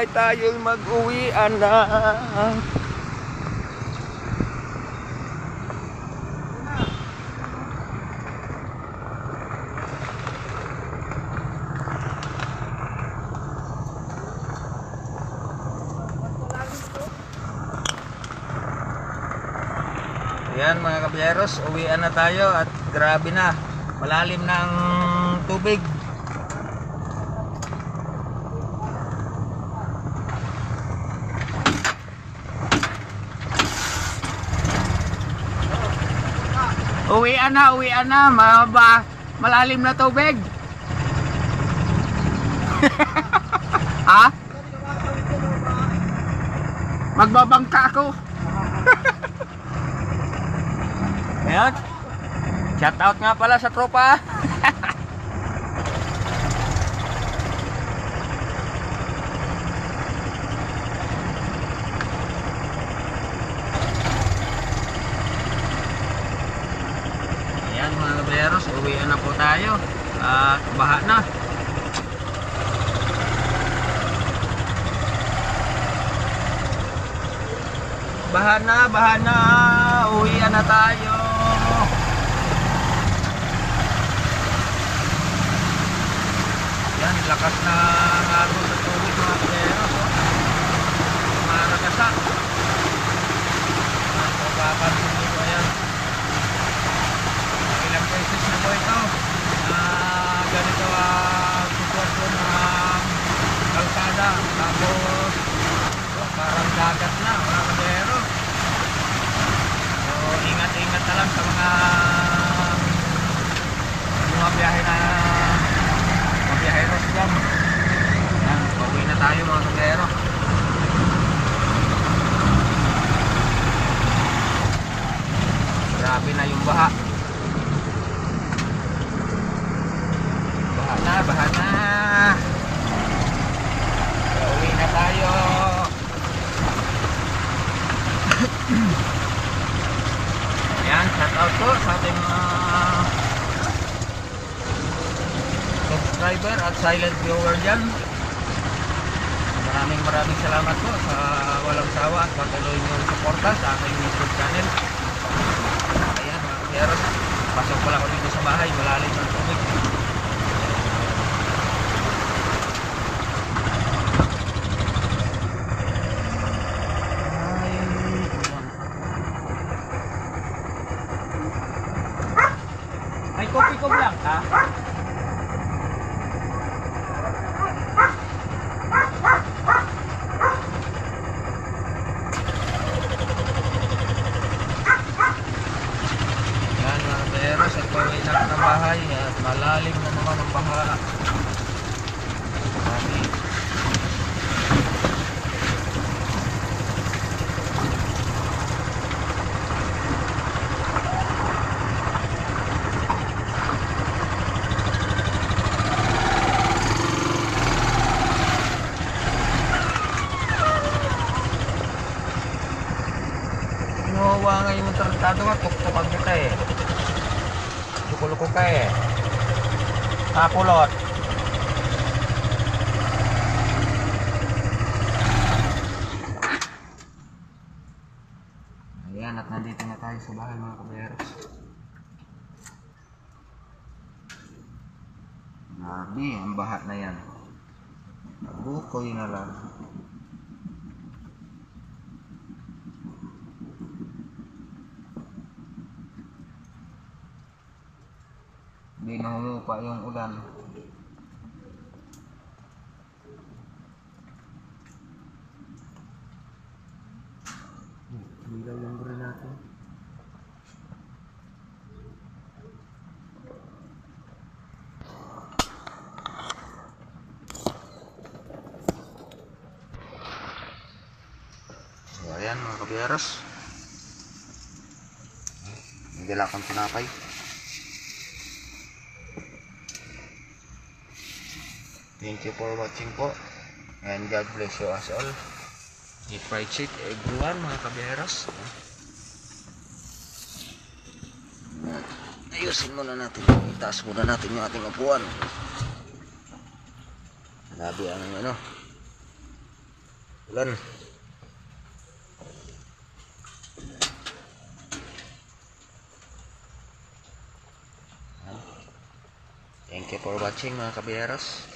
ay tayo'y mag-uwian na. Ayan mga kabiyeros, uwian na tayo at grabe na. Malalim ang tubig. Uwian na, uwian na. Maba, malalim na tubig. ha? Magbabangka ako. Ayan. Shout out nga pala sa tropa. Ayan mga kabayeros, uwian na po tayo. At baha na. Baha na, baha na. Uwian na tayo. Yan, lakas na Thank you. Subscriber at silent viewer dyan. Maraming maraming salamat po sa walang sawa at patuloy niyong suporta sa aking YouTube channel. Ayan mga kayeros, pasok pala ako dito sa bahay, malalim ang tubig. Ay, Ay, kopi ko lang, ha? Yan mga kaberos at pauwi na ako ng bahay at malalim na naman ang baha. Marami. Kinuha nga yung tarantado nga, tuktukan kita eh. Luko-luko ka eh. Kakulot. Ayan, at nandito na tayo sa bahay mga kabayaros. Grabe, ang baha na yan. Nabukoy na lang. Hindi na humupa yung ulan. Bilaw yung bro natin. So ayan mga kabiyaros. Hindi lang akong tinapay. Thank you for watching po. And God bless you as all. Eat fried chick, everyone, mga kaberos. Ayusin muna natin. Itaas muna natin yung ating upuan. Grabe ang ano. Ulan. Thank you for watching mga kabiyeros. Oh.